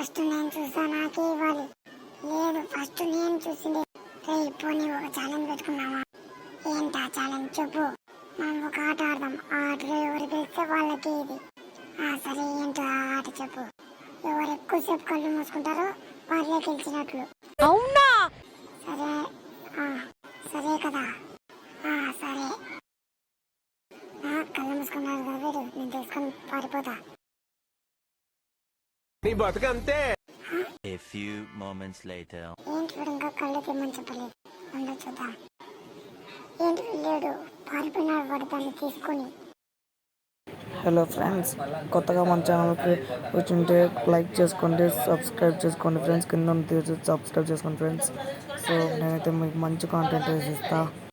First నేను చూసా నాకే ఇవ్వాలి. లేదు ఫస్ట్ నేను చూసింది. రే ఇప్పుడు నీవు ఒక ఛాలెంజ్ పెట్టుకున్నావా ఏంటా ఛాలెంజ్ చెప్పు. మనం ఒక ఆట ఆడదాం. ఆటలో ఎవరు గెలిస్తే వాళ్ళకి ఇది. సరే ఏంటో ఆ ఆట చెప్పు. ఎవరు ఎక్కువసేపు కళ్ళు మూసుకుంటారో వాళ్ళే గెలిచినట్లు. అవునా? సరే సరే కదా. సరే. కళ్ళు మూసుకున్నారు కదా నేను తెలుసుకొని పారిపోతా. నీ బతుకంతే A few moments later. ఏంటి వీడు ఇంకా కళ్ళు తెమ్మని చెప్పలేదు. ఉందో చూద్దాం. ఏంటి వెళ్ళాడు పారిపోయినాడు వాడు దాన్ని తీసుకొని. హలో ఫ్రెండ్స్ కొత్తగా మన ఛానల్కి వచ్చింటే లైక్ చేసుకోండి సబ్స్క్రైబ్ చేసుకోండి ఫ్రెండ్స్ కింద ఉంది సబ్స్క్రైబ్ చేసుకోండి ఫ్రెండ్స్ సో నేనైతే మీకు మంచి కాంటెంట్ వేసి ఇస్తా.